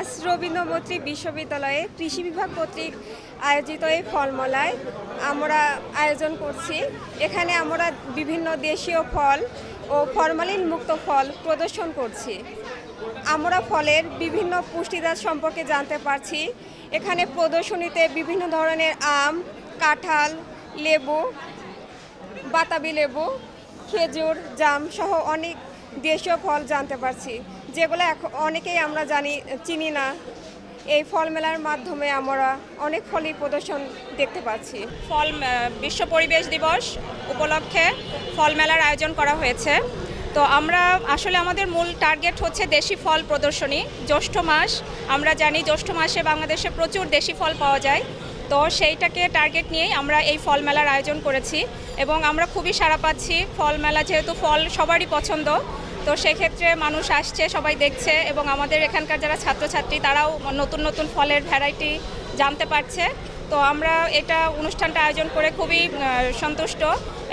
আজ রবীন্দ্র বিশ্ববিদ্যালয়ে কৃষি বিভাগ কর্তৃক আয়োজিত এই ফলমেলায় আমরা আয়োজন করছি। এখানে আমরা বিভিন্ন দেশীয় ফল ও ফরমালিন মুক্ত ফল প্রদর্শন করছি। আমরা ফলের বিভিন্ন পুষ্টিদার সম্পর্কে জানতে পারছি। এখানে প্রদর্শনীতে বিভিন্ন ধরনের আম, কাঁঠাল, লেবু, বাতাবি লেবু, খেজুর, জাম সহ অনেক দেশীয় ফল জানতে পারছি। যেগুলো অনেকেই আমরা জানি, চিনি না। এই ফল মেলার মাধ্যমে আমরা অনেক ফলই প্রদর্শন দেখতে পাচ্ছি। ফল বিশ্ব পরিবেশ দিবস উপলক্ষে ফল মেলার আয়োজন করা হয়েছে। তো আমরা আসলে আমাদের মূল টার্গেট হচ্ছে দেশি ফল প্রদর্শনী। জ্যৈষ্ঠ মাস, আমরা জানি জ্যৈষ্ঠ মাসে বাংলাদেশে প্রচুর দেশি ফল পাওয়া যায়। তো সেইটাকে টার্গেট নিয়েই আমরা এই ফল মেলার আয়োজন করেছি। এবং আমরা খুবই সাড়া পাচ্ছি। ফল মেলা যেহেতু ফল সবারই পছন্দ তো সেক্ষেত্রে মানুষ আসছে, সবাই দেখছে এবং আমাদের এখানকার যারা ছাত্রছাত্রী, তারাও নতুন নতুন ফলের ভ্যারাইটি জানতে পারছে। তো আমরা এটা অনুষ্ঠানটা আয়োজন করে খুবই সন্তুষ্ট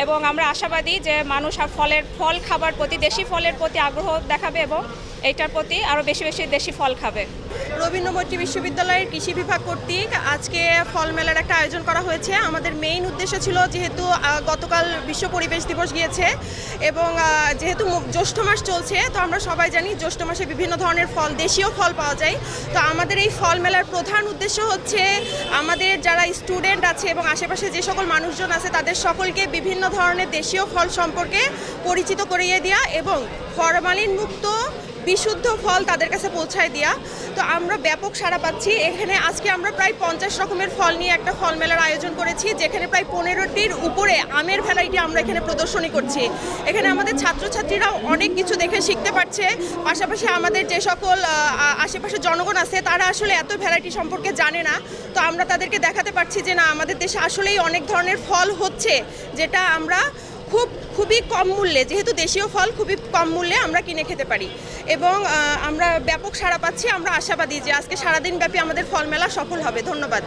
এবং আমরা আশাবাদী যে মানুষ আর ফলের, ফল খাবার প্রতি, দেশি ফলের প্রতি আগ্রহ দেখাবে এবং এটার প্রতি আরও বেশি বেশি দেশি ফল খাবে। রবীন্দ্রমৈত্রী বিশ্ববিদ্যালয়ের কৃষি বিভাগ কর্তৃক আজকে ফল মেলার একটা আয়োজন করা হয়েছে। আমাদের মেইন উদ্দেশ্য ছিল যেহেতু গতকাল বিশ্ব পরিবেশ দিবস গিয়েছে এবং যেহেতু জ্যৈষ্ঠ মাস চলছে, তো আমরা সবাই জানি জ্যৈষ্ঠ মাসে বিভিন্ন ধরনের ফল, দেশীয় ফল পাওয়া যায়। তো আমাদের এই ফল মেলার প্রধান উদ্দেশ্য হচ্ছে আমাদের যারা স্টুডেন্ট আছে এবং আশেপাশে যে সকল মানুষজন আছে, তাদের সকলকে বিভিন্ন ধরনের দেশীয় ফল সম্পর্কে পরিচিত করিয়ে দেওয়া এবং ফরমালিন মুক্ত বিশুদ্ধ ফল তাদের কাছে পৌঁছায় দেওয়া তো আমরা ব্যাপক সাড়া পাচ্ছি। এখানে আজকে আমরা প্রায় পঞ্চাশ রকমের ফল নিয়ে একটা ফল মেলার আয়োজন করেছি, যেখানে প্রায় পনেরোটির উপরে আমের ভ্যারাইটি আমরা এখানে প্রদর্শনী করছি। এখানে আমাদের ছাত্রছাত্রীরাও অনেক কিছু দেখে শিখতে পারছে। পাশাপাশি আমাদের যে সকল আশেপাশে জনগণ আছে, তারা আসলে এত ভ্যারাইটি সম্পর্কে জানে না। তো আমরা তাদেরকে দেখাতে পারছি যে, না, আমাদের দেশে আসলেই অনেক ধরনের ফল হচ্ছে, যেটা আমরা খুব, খুবই কম মূল্যে, যেহেতু দেশীয় ফল খুবই কম মূল্যে আমরা কিনে খেতে পারি। এবং আমরা ব্যাপক সাড়া পাচ্ছি, আমরা আশাবাদী যে আজকে সারাদিন ব্যাপী আমাদের ফল মেলা সফল হবে। ধন্যবাদ।